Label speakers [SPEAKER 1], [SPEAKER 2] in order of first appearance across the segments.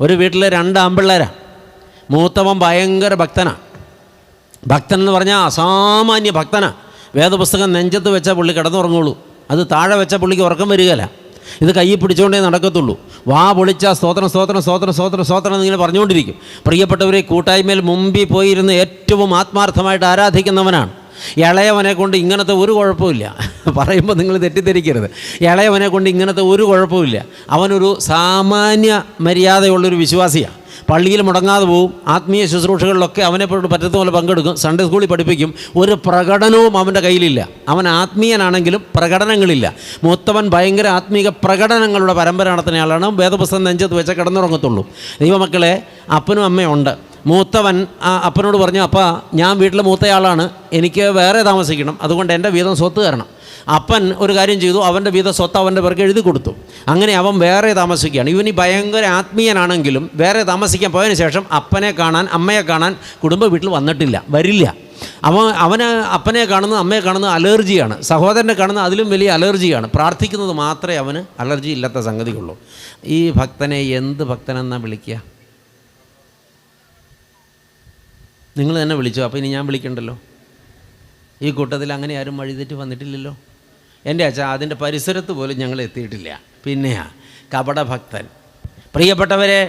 [SPEAKER 1] ഒരു വീട്ടിലെ രണ്ട് ആമ്പിള്ളേരാ. മൂത്തവൻ ഭയങ്കര ഭക്തനാണ് ഭക്തൻ എന്ന് പറഞ്ഞാൽ അസാമാന്യ ഭക്തനാണ് വേദപുസ്തകം നെഞ്ചത്ത് വെച്ചാൽ പുള്ളി കിടന്നുറങ്ങുള്ളൂ. അത് താഴെ വെച്ച പുള്ളിക്ക് ഉറക്കം വരികയില്ല. ഇത് കയ്യിൽ പിടിച്ചുകൊണ്ടേ നടക്കത്തുള്ളൂ. വാ പൊളിച്ച സ്തോത്രം സ്തോത്രം സ്തോത്രം സ്തോത്രം സ്തോത്രം എന്നിങ്ങനെ പറഞ്ഞുകൊണ്ടിരിക്കും. പ്രിയപ്പെട്ടവരെ കൂട്ടായ്മയിൽ മുമ്പിൽ പോയിരുന്ന് ഏറ്റവും ആത്മാർത്ഥമായിട്ട് ആരാധിക്കുന്നവനാണ്. ഇളയവനെ കൊണ്ട് ഇങ്ങനത്തെ ഒരു കുഴപ്പമില്ല പറയുമ്പോൾ നിങ്ങൾ തെറ്റിദ്ധരിക്കരുത്. ഇളയവനെ കൊണ്ട് ഇങ്ങനത്തെ ഒരു കുഴപ്പമില്ല അവനൊരു സാമാന്യ മര്യാദയുള്ളൊരു വിശ്വാസിയാണ് പള്ളിയിൽ മുടങ്ങാതെ പോവും ആത്മീയ ശുശ്രൂഷകളിലൊക്കെ അവനെ പറ്റുന്ന പോലെ പങ്കെടുക്കും സൺഡേ സ്കൂളിൽ പഠിപ്പിക്കും ഒരു പ്രകടനവും അവന്റെ കയ്യിലില്ല. അവൻ ആത്മീയനാണെങ്കിലും പ്രകടനങ്ങളില്ല. മൂത്തവൻ ഭയങ്കര ആത്മീയ പ്രകടനങ്ങളുടെ പരമ്പര നടത്തുന്ന ആളാണ്. വേദപുസ്തകം നെഞ്ചത്ത് വെച്ച കിടന്നുറങ്ങത്തുള്ളൂ. ദൈവമക്കളെ അപ്പനും അമ്മയും ഉണ്ട്. മൂത്തവൻ ആ അപ്പനോട് പറഞ്ഞു അപ്പ ഞാൻ വീട്ടിലെ മൂത്തയാളാണ് എനിക്ക് വേറെ താമസിക്കണം അതുകൊണ്ട് എന്റെ വീതം സ്വത്ത് തരണം. അപ്പൻ ഒരു കാര്യം ചെയ്തു അവന്റെ വീത സ്വത്ത് അവന്റെ പേർക്ക് എഴുതി കൊടുത്തു. അങ്ങനെ അവൻ വേറെ താമസിക്കുകയാണ്. ഇവനി ഭയങ്കര ആത്മീയനാണെങ്കിലും വേറെ താമസിക്കാൻ പോയതിന് ശേഷം അപ്പനെ കാണാൻ അമ്മയെ കാണാൻ കുടുംബ വീട്ടിൽ വന്നിട്ടില്ല വരില്ല. അവൻ അവന് അപ്പനെ കാണുന്നത് അമ്മയെ കാണുന്നത് അലർജിയാണ്. സഹോദരനെ കാണുന്നത് അതിലും വലിയ അലർജിയാണ്. പ്രാർത്ഥിക്കുന്നത് മാത്രമേ അവന് അലർജി ഇല്ലാത്ത സംഗതിയുള്ളൂ. ഈ ഭക്തനെ എന്ത് ഭക്തനെന്നാണ് വിളിക്കുക? നിങ്ങൾ തന്നെ വിളിച്ചു അപ്പോൾ ഇനി ഞാൻ വിളിക്കണ്ടല്ലോ? ഈ കൂട്ടത്തിൽ അങ്ങനെ ആരും വഴിതെറ്റി വന്നിട്ടില്ലല്ലോ? എന്റെ അച്ഛ അതിന്റെ പരിസരത്ത് പോലും ഞങ്ങൾ എത്തിയിട്ടില്ല. പിന്നെയാ കപടഭക്തൻ. പ്രിയപ്പെട്ടവരെ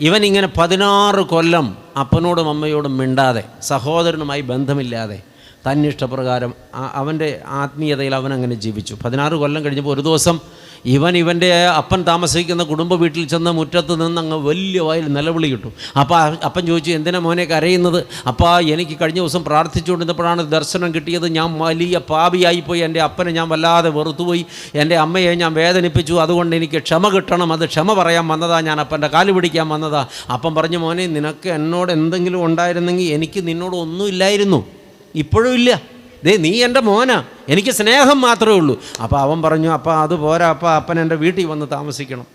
[SPEAKER 1] ഇവൻ ഇങ്ങനെ പതിനാറ് കൊല്ലം അപ്പനോടും അമ്മയോടും മിണ്ടാതെ സഹോദരനുമായി ബന്ധമില്ലാതെ തന്നിഷ്ടപ്രകാരം അവന്റെ ആത്മീയതയിൽ അവൻ അങ്ങനെ ജീവിച്ചു. പതിനാറ് കൊല്ലം കഴിഞ്ഞപ്പോൾ ഒരു ദിവസം ഇവൻ ഇവന്റെ അപ്പൻ താമസിക്കുന്ന കുടുംബ വീട്ടിൽ ചെന്ന് മുറ്റത്ത് നിന്ന് അങ്ങ് വലിയ വായിൽ നിലവിളി കിട്ടും. അപ്പം അപ്പൻ ചോദിച്ചു എന്തിനാ മോനെ കരയുന്നത്? അപ്പോൾ എനിക്ക് കഴിഞ്ഞ ദിവസം പ്രാർത്ഥിച്ചുകൊണ്ടിരുന്നപ്പോഴാണ് ദർശനം കിട്ടിയത്. ഞാൻ വലിയ പാപിയായിപ്പോയി. എന്റെ അപ്പനെ ഞാൻ വല്ലാതെ വെറുത്തുപോയി. എന്റെ അമ്മയെ ഞാൻ വേദനിപ്പിച്ചു. അതുകൊണ്ട് എനിക്ക് ക്ഷമ കിട്ടണം. അത് ക്ഷമ പറയാൻ വന്നതാ. ഞാൻ അപ്പന്റെ കാൽ പിടിക്കാൻ വന്നതാ. അപ്പം പറഞ്ഞു മോനെ നിനക്ക് എന്നോട് എന്തെങ്കിലും ഉണ്ടായിരുന്നെങ്കിൽ എനിക്ക് നിന്നോട് ഒന്നുമില്ലായിരുന്നു ഇപ്പോഴും ഇല്ല. ദേ നീ എന്റെ മോനാ. എനിക്ക് സ്നേഹം മാത്രമേ ഉള്ളൂ. അപ്പോൾ അവൻ പറഞ്ഞു അപ്പോൾ അത് പോരാ. അപ്പോൾ അപ്പൻ എന്റെ വീട്ടിൽ വന്ന് താമസിക്കണം.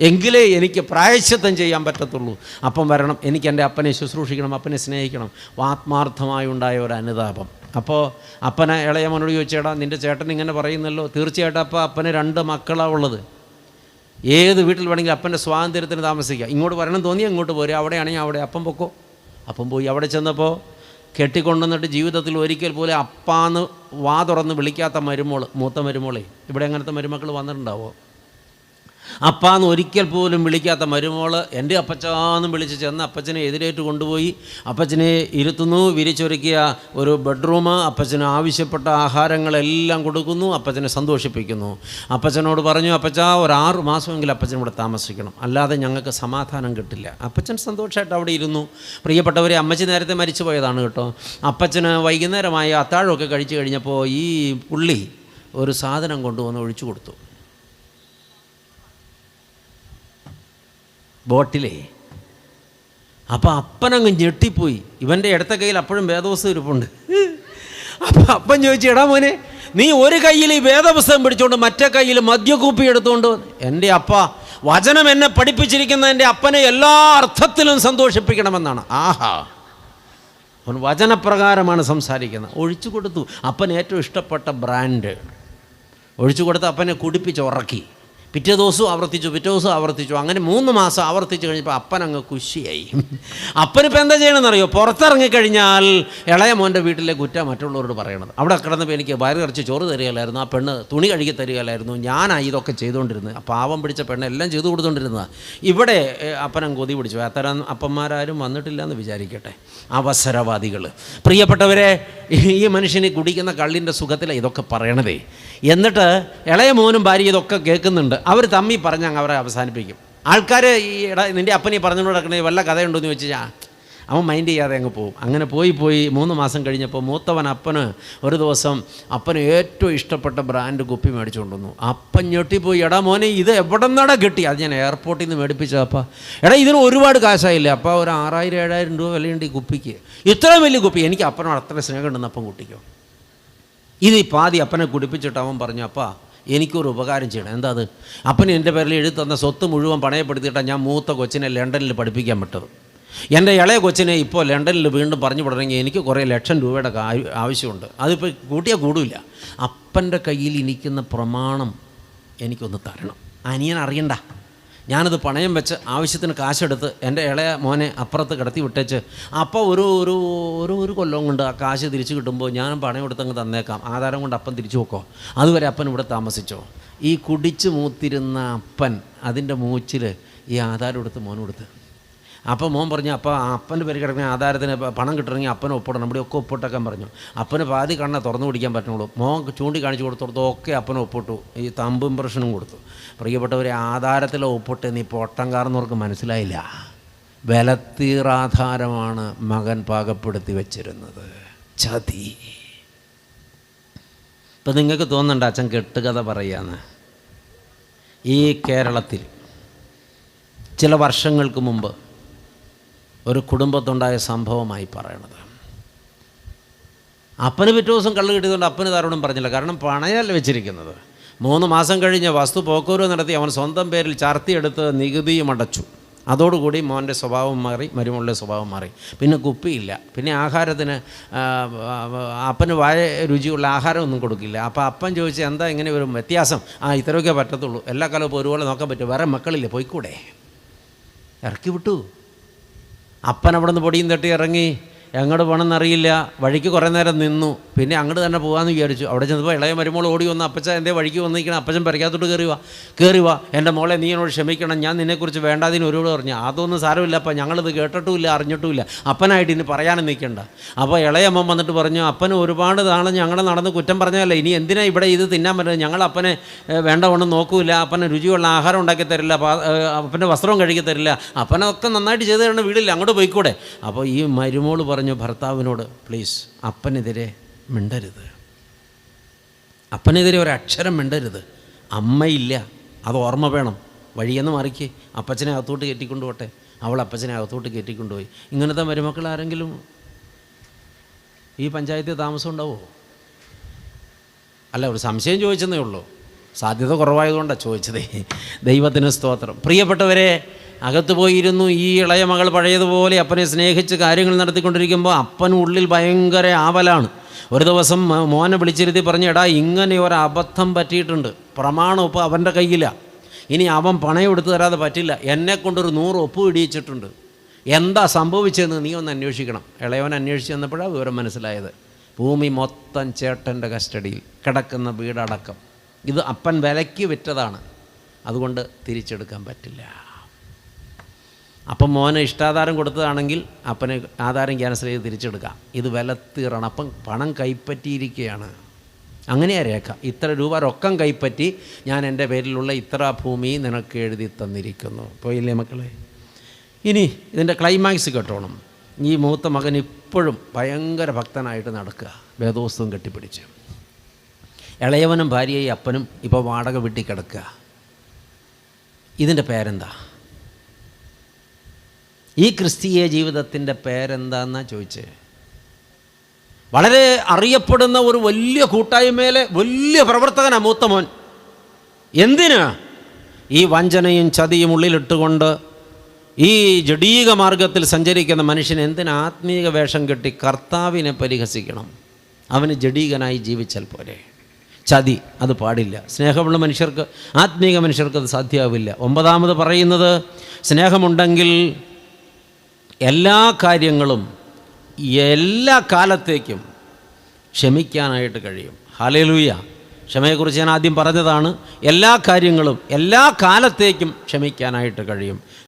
[SPEAKER 1] എങ്കിലേ എനിക്ക് പ്രായശ്ചിത്തം ചെയ്യാൻ പറ്റത്തുള്ളൂ. അപ്പം വരണം. എനിക്ക് എന്റെ അപ്പനെ ശുശ്രൂഷിക്കണം അപ്പനെ സ്നേഹിക്കണം. ആത്മാർത്ഥമായി ഉണ്ടായ ഒരു അനുതാപം. അപ്പോൾ അപ്പനെ ഇളയമനോട് ചോദിച്ചേടാ നിന്റെ ചേട്ടൻ ഇങ്ങനെ പറയുന്നല്ലോ. തീർച്ചയായിട്ടും അപ്പോൾ അപ്പന് രണ്ട് മക്കളാണ് ഉള്ളത്. ഏത് വീട്ടിൽ വേണമെങ്കിലും അപ്പന്റെ സ്വാതന്ത്ര്യത്തിന് താമസിക്കാം. ഇങ്ങോട്ട് വരണം തോന്നി അങ്ങോട്ട് പോരുക അവിടെയാണെങ്കിൽ അവിടെ അപ്പം പൊക്കോ? അപ്പം പോയി. അവിടെ ചെന്നപ്പോൾ കെട്ടിക്കൊണ്ടുവന്നിട്ട് ജീവിതത്തിൽ ഒരിക്കൽ പോലും അപ്പാന്ന് വാ തുറന്ന് വിളിക്കാത്ത മരുമോൾ മൂത്ത മരുമോളെ. ഇവിടെ അങ്ങനത്തെ മരുമക്കൾ വന്നിട്ടുണ്ടാവോ? അപ്പാന്ന് ഒരിക്കൽ പോലും വിളിക്കാത്ത മരുമോൾ എന്റെ അപ്പച്ചാന്ന് വിളിച്ച് ചെന്ന് അപ്പച്ചനെ എതിരേറ്റ് കൊണ്ടുപോയി. അപ്പച്ചനെ ഇരുത്തുന്നു വിരിച്ചൊരുക്കിയ ഒരു ബെഡ്റൂം അപ്പച്ചന് ആവശ്യപ്പെട്ട ആഹാരങ്ങളെല്ലാം കൊടുക്കുന്നു അപ്പച്ചനെ സന്തോഷിപ്പിക്കുന്നു. അപ്പച്ചനോട് പറഞ്ഞു അപ്പച്ച ഒരു ആറ് മാസമെങ്കിലും അപ്പച്ചൻ ഇവിടെ താമസിക്കണം. അല്ലാതെ ഞങ്ങൾക്ക് സമാധാനം കിട്ടില്ല. അപ്പച്ചൻ സന്തോഷമായിട്ട് അവിടെ ഇരുന്നു. പ്രിയപ്പെട്ടവരെ അമ്മച്ചി നേരത്തെ മരിച്ചു പോയതാണ് കേട്ടോ. അപ്പച്ചന് വൈകുന്നേരമായി അത്താഴമൊക്കെ കഴിച്ചു കഴിഞ്ഞപ്പോൾ ഈ പുള്ളി ഒരു സാധനം കൊണ്ടുവന്ന് ഒഴിച്ചു കൊടുത്തു. ബോട്ടിലേ. അപ്പം അപ്പനങ്ങ് ഞെട്ടിപ്പോയി. ഇവന്റെ ഇടത്ത കയ്യിൽ അപ്പോഴും വേദപുസ്തകം ഇരിപ്പുണ്ട്. അപ്പം അപ്പൻ ചോദിച്ചു എടാ മോനെ നീ ഒരു കയ്യിൽ ഈ വേദപുസ്തകം പിടിച്ചുകൊണ്ട് മറ്റേ കയ്യിൽ മദ്യകൂപ്പി എടുത്തുകൊണ്ട് വന്ന്." എന്റെ അപ്പ വചനം എന്നെ പഠിപ്പിച്ചിരിക്കുന്ന എന്റെ അപ്പനെ എല്ലാ അർത്ഥത്തിലും സന്തോഷിപ്പിക്കണമെന്നാണ്. ആഹാ. അവൻ വചനപ്രകാരമാണ് സംസാരിക്കുന്നത്. ഒഴിച്ചു കൊടുത്തു. അപ്പൻ ഏറ്റവും ഇഷ്ടപ്പെട്ട ബ്രാൻഡ്. ഒഴിച്ചു കൊടുത്ത് അപ്പനെ കുടിപ്പിച്ച് ഉറക്കി. പിറ്റേ ദിവസവും ആവർത്തിച്ചു പിറ്റേ ദിവസവും ആവർത്തിച്ചു. അങ്ങനെ മൂന്ന് മാസം ആവർത്തിച്ചു കഴിഞ്ഞപ്പോൾ അപ്പൻ അങ്ങ് കുശിയായി. അപ്പനിപ്പോൾ എന്താ ചെയ്യണമെന്നറിയോ? പുറത്തിറങ്ങിക്കഴിഞ്ഞാൽ ഇളയ മോന്റെ വീട്ടിലെ കുറ്റ മറ്റുള്ളവരോട് പറയണത്. അവിടെ കിടന്നപ്പോൾ എനിക്ക് വയറ് കറച്ച് ചോറ് തരികയില്ലായിരുന്നു ആ പെണ്ണ് തുണി കഴുകി തരികയില്ലായിരുന്നു. ഞാനായി ഇതൊക്കെ ചെയ്തുകൊണ്ടിരുന്നത്. പാവം പിടിച്ച പെണ്ണ് എല്ലാം ചെയ്തു കൊടുത്തുകൊണ്ടിരുന്നതാണ് ഇവിടെ അപ്പനം കൊതി പിടിച്ചു. അത്തരം അപ്പന്മാരാരും വന്നിട്ടില്ല എന്ന് വിചാരിക്കട്ടെ. അവസരവാദികൾ പ്രിയപ്പെട്ടവരെ ഈ മനുഷ്യന് കുടിക്കുന്ന കള്ളിന്റെ സുഖത്തിലാണ് ഇതൊക്കെ പറയണതേ. എന്നിട്ട് ഇളയ മോനും ഭാര്യ ഇതൊക്കെ കേൾക്കുന്നുണ്ട്. അവർ തമ്മി പറഞ്ഞ് അങ്ങ് അവരെ അവസാനിപ്പിക്കും. ആൾക്കാർ ഈ ഇട നിന്റെ അപ്പനെ പറഞ്ഞുകൊണ്ട് നടക്കണേ വല്ല കഥയുണ്ടോ എന്ന് ചോദിച്ചാൽ അവൻ മൈൻഡ് ചെയ്യാതെ അങ്ങ് പോകും അങ്ങനെ പോയി പോയി മൂന്ന് മാസം കഴിഞ്ഞപ്പോൾ മൂത്തവൻ അപ്പന് ഒരു ദിവസം അപ്പന് ഏറ്റവും ഇഷ്ടപ്പെട്ട ബ്രാൻഡ് കുപ്പി മേടിച്ചു കൊണ്ടുവന്നു. അപ്പൻ ഞെട്ടിപ്പോയി എടാ മോനെ ഇത് എവിടെ നിന്നാടാ കിട്ടി? അത് ഞാൻ എയർപോർട്ടിൽ നിന്ന് മേടിപ്പിച്ചപ്പ എടാ ഇതിന് ഒരുപാട് കാശായില്ല? അപ്പോൾ ഒരു ആറായിരം ഏഴായിരം രൂപ വിലയുണ്ട് ഈ കുപ്പിക്ക് ഇത്ര വലിയ കുപ്പി എനിക്ക് അപ്പനോട് അത്ര സ്നേഹം ഉണ്ടെന്ന് അപ്പം കുട്ടിക്കോ. ഇത് പാതി അപ്പനെ കുടിപ്പിച്ചിട്ട് അവൻ പറഞ്ഞു അപ്പാ എനിക്കൊരു ഉപകാരം ചെയ്യണം. എന്താ അത് അപ്പന് എന്റെ പേരിൽ എഴുതി തന്ന സ്വത്ത് മുഴുവൻ പണയപ്പെടുത്തിയിട്ടാണ് ഞാൻ മൂത്ത കൊച്ചിനെ ലണ്ടനിൽ പഠിപ്പിക്കാൻ വിട്ടത്. എന്റെ ഇളയ കൊച്ചിനെ ഇപ്പോൾ ലണ്ടനിൽ വീണ്ടും പറഞ്ഞു വിടണമെങ്കിൽ എനിക്ക് കുറേ ലക്ഷം രൂപയുടെ ആവശ്യമുണ്ട്. അതിപ്പോൾ കൂട്ടിയാൽ കൂടില്ല അപ്പന്റെ കയ്യിൽ ഇരിക്കുന്ന പ്രമാണം എനിക്കൊന്ന് തരണം. അനിയൻ അറിയണ്ട. ഞാനത് പണയം വെച്ച് ആവശ്യത്തിന് കാശെടുത്ത് എന്റെ ഇളയ മോനെ അപ്പുറത്ത് കിടത്തി വിട്ടേച്ച്. അപ്പോൾ ഒരു ഒരു ഒരു ഒരു കൊല്ലം കൊണ്ട് ആ കാശ് തിരിച്ചു കിട്ടുമ്പോൾ ഞാൻ പണയം എടുത്തങ്ങ് തന്നേക്കാം. ആധാരം കൊണ്ട് അപ്പം തിരിച്ചു വെക്കോ. അതുവരെ അപ്പൻ ഇവിടെ താമസിച്ചോ. ഈ കുടിച്ചു മൂത്തിരുന്ന അപ്പൻ അതിന്റെ മൂച്ചിൽ ഈ ആധാരം എടുത്ത് മോനും കൊടുത്ത് അപ്പോൾ മോൻ പറഞ്ഞു അപ്പോൾ അപ്പന്റെ പേര് കിടക്കുന്ന ആധാരത്തിന് പണം കിട്ടണമെങ്കിൽ അപ്പനെ ഒപ്പിടണം. ഇവിടെ ഒക്കെ ഒപ്പിട്ടൊക്കെ പറഞ്ഞു. അപ്പന് പാതി കണ്ണ തുറന്നു പിടിക്കാൻ പറ്റുള്ളൂ മോൻ കാണിച്ചു കൊടുത്തോടത്ത് ഒക്കെ അപ്പനെ ഒപ്പിട്ടു. ഈ തമ്പ് ഇമ്പ്രഷനും കൊടുത്തു. പ്രിയപ്പെട്ടവരെ ആധാരത്തിൽ ഒപ്പിട്ട് നീ പൊട്ടംകാർന്നവർക്ക് മനസ്സിലായില്ല. ബലത്തീറാധാരമാണ് മകൻ പാകപ്പെടുത്തി വെച്ചിരുന്നത്. ചതി. ഇപ്പം നിങ്ങൾക്ക് തോന്നുന്നുണ്ട് അച്ഛൻ കെട്ടുകഥ പറയാന്ന്? ഈ കേരളത്തിൽ ചില വർഷങ്ങൾക്ക് മുമ്പ് ഒരു കുടുംബത്തുണ്ടായ സംഭവമായി പറയണത്. അപ്പന് പിറ്റേ ദിവസം കള്ള് കിട്ടിയതുകൊണ്ട് അപ്പന് താരോടും പറഞ്ഞില്ല. കാരണം പണയല്ല വെച്ചിരിക്കുന്നത്. മൂന്ന് മാസം കഴിഞ്ഞ് വസ്തു പോക്കൂരോ നടത്തി അവൻ സ്വന്തം പേരിൽ ചാർത്തിയെടുത്ത് നികുതിയും അടച്ചു. അതോടുകൂടി മോന്റെ സ്വഭാവം മാറി മരുമോളുടെ സ്വഭാവം മാറി. പിന്നെ കുപ്പിയില്ല. പിന്നെ ആഹാരത്തിന് അപ്പന് വായ രുചിയുള്ള ആഹാരമൊന്നും കൊടുക്കില്ല. അപ്പോൾ അപ്പൻ ചോദിച്ചാൽ എന്താ ഇങ്ങനെ ഒരു വ്യത്യാസം? ആ ഇത്രയൊക്കെ പറ്റത്തുള്ളൂ. എല്ലാ കാലവും ഒരുപോലെ നോക്കാൻ പറ്റും. വേറെ മക്കളില്ലേ? പോയിക്കൂടെ? ഇറക്കി വിട്ടു. അപ്പൻ അവിടെ നിന്ന് പൊടിയും തട്ടി ഇറങ്ങി എങ്ങോട്ട് പോകണമെന്നറിയില്ല വഴിക്ക് കുറേ നേരം നിന്നു. പിന്നെ അങ്ങോട്ട് തന്നെ പോകാമെന്ന് വിചാരിച്ചു. അവിടെ ചെന്നപ്പോൾ ഇളയ മരുമോൾ ഓടി വന്ന് അപ്പച്ച എന്റെ വഴിക്ക് വന്നിരിക്കണം? അപ്പച്ചൻ പരിക്കാത്തോട്ട് കയറി വാ കയറി വാ. എന്റെ മോളെ നീ എന്നോട് ക്ഷമിക്കണം. ഞാൻ നിന്നെക്കുറിച്ച് വേണ്ടാതിന് ഒരുപാട് പറഞ്ഞു. അതൊന്നും സാരമില്ല അപ്പം. ഞങ്ങളിത് കേട്ടിട്ടുമില്ല അറിഞ്ഞിട്ടുമില്ല. അപ്പനായിട്ട് ഇനി പറയാനും നിൽക്കണ്ട. അപ്പോൾ ഇളയമ്മ വന്നിട്ട് പറഞ്ഞു അപ്പന് ഒരുപാട് നാളെ ഞങ്ങളെ നടന്ന് കുറ്റം പറഞ്ഞതല്ലേ? ഇനി എന്തിനാ ഇവിടെ ഇത് തിന്നാൻ പറ്റുന്നത്? ഞങ്ങൾ അപ്പനെ വേണ്ട ഒന്നും നോക്കൂല. അപ്പനെ രുചിയുള്ള ആഹാരം ഉണ്ടാക്കി തരില്ല. അപ്പന്റെ വസ്ത്രവും കഴുകി തരില്ല. അപ്പനൊക്കെ നന്നായിട്ട് ചെയ്ത് തരണം വീടില്ല. അങ്ങോട്ട് പോയിക്കൂടെ? അപ്പോൾ ഈ മരുമോൾ പറഞ്ഞു ഭർത്താവിനോട് പ്ലീസ് അപ്പനെതിരെ മിണ്ടരുത്. അപ്പനെതിരെ ഒരു അക്ഷരം മിണ്ടരുത്. അമ്മയില്ല. അത് ഓർമ്മ വേണം. വഴിയെന്ന് മാറിക്ക്. അപ്പച്ചനെ അകത്തോട്ട് കയറ്റിക്കൊണ്ടു പോട്ടെ അവൾ അപ്പച്ചനെ അകത്തോട്ട് കയറ്റിക്കൊണ്ടുപോയി. ഇങ്ങനത്തെ മരുമക്കൾ ആരെങ്കിലും ഈ പഞ്ചായത്തിൽ താമസം ഉണ്ടാവുമോ അല്ല ഒരു സംശയം ചോദിച്ചെന്നേ ഉള്ളൂ. സാധ്യത കുറവായതുകൊണ്ടാണ് ചോദിച്ചത്. ദൈവത്തിന് സ്തോത്രം. പ്രിയപ്പെട്ടവരെ അകത്ത് പോയിരുന്നു ഈ ഇളയ മകൾ പഴയതുപോലെ അപ്പനെ സ്നേഹിച്ച് കാര്യങ്ങൾ നടത്തിക്കൊണ്ടിരിക്കുമ്പോൾ അപ്പനുള്ളിൽ ഭയങ്കര ആവലാണ്. ഒരു ദിവസം മോനെ വിളിച്ചിരുത്തി പറഞ്ഞു എടാ ഇങ്ങനെ ഒരു അബദ്ധം പറ്റിയിട്ടുണ്ട്. പ്രമാണം ഒപ്പ് അവന്റെ കയ്യിലാണ് ഇനി അവൻ പണയം എടുത്തു തരാതെ പറ്റില്ല. എന്നെ കൊണ്ടൊരു നൂറ് ഒപ്പ് ഇടിയിച്ചിട്ടുണ്ട്. എന്താ സംഭവിച്ചതെന്ന് നീ ഒന്ന് അന്വേഷിക്കണം. ഇളയവൻ അന്വേഷിച്ച് വന്നപ്പോഴാണ് വിവരം മനസ്സിലായത്. ഭൂമി മൊത്തം ചേട്ടന്റെ കസ്റ്റഡിയിൽ കിടക്കുന്ന വീടടക്കം. ഇത് അപ്പൻ വിലയ്ക്ക് വിറ്റതാണ്. അതുകൊണ്ട് തിരിച്ചെടുക്കാൻ പറ്റില്ല. അപ്പം മോന് ഇഷ്ടാധാരം കൊടുത്തതാണെങ്കിൽ അപ്പനെ ആധാരം ക്യാൻസൽ ചെയ്ത് തിരിച്ചെടുക്കാം. ഇത് വിലത്തീറണം. അപ്പം പണം കൈപ്പറ്റിയിരിക്കുകയാണ്. അങ്ങനെയാ രേഖ. ഇത്ര രൂപ റൊക്കം കൈപ്പറ്റി ഞാൻ എന്റെ പേരിലുള്ള ഇത്ര ഭൂമി നിനക്ക് എഴുതി തന്നിരിക്കുന്നു. പോയില്ലേ മക്കളെ? ഇനി ഇതിന്റെ ക്ലൈമാക്സ് കേട്ടോണം. ഈ മൂത്ത മകൻ ഇപ്പോഴും ഭയങ്കര ഭക്തനായിട്ട് നടക്കുക. വേദോസ്തവും കെട്ടിപ്പിടിച്ച്. ഇളയവനും ഭാര്യയും അപ്പനും ഇപ്പോൾ വാടക വീട്ടിൽ കിടക്കുക. ഇതിന്റെ പേരെന്താ? ഈ ക്രിസ്തീയ ജീവിതത്തിന്റെ പേരെന്താന്നാ ചോദിച്ചേ? വളരെ അറിയപ്പെടുന്ന ഒരു വലിയ കൂട്ടായ്മയിലെ വലിയ പ്രവർത്തകനാണ് മൂത്തമോൻ എന്തിനാ? ഈ വഞ്ചനയും ചതിയും ഉള്ളിലിട്ടുകൊണ്ട് ഈ ജഡീക മാർഗത്തിൽ സഞ്ചരിക്കുന്ന മനുഷ്യൻ എന്തിനാ ആത്മീക വേഷം കെട്ടി കർത്താവിനെ പരിഹസിക്കണം? അവന് ജഡീകനായി ജീവിച്ചാൽ പോരെ. ചതി അത് പാടില്ല. സ്നേഹമുള്ള മനുഷ്യർക്ക് ആത്മീക മനുഷ്യർക്ക് അത് സാധ്യമാവില്ല ഒമ്പതാമത് പറയുന്നത് സ്നേഹമുണ്ടെങ്കിൽ എല്ലാ കാര്യങ്ങളും എല്ലാ കാലത്തേക്കും ക്ഷമിക്കാനായിട്ട് കഴിയും. ഹാലേലൂയ ക്ഷമയെക്കുറിച്ച് ഞാൻ ആദ്യം പറഞ്ഞതാണ് എല്ലാ കാര്യങ്ങളും എല്ലാ കാലത്തേക്കും ക്ഷമിക്കാനായിട്ട് കഴിയും.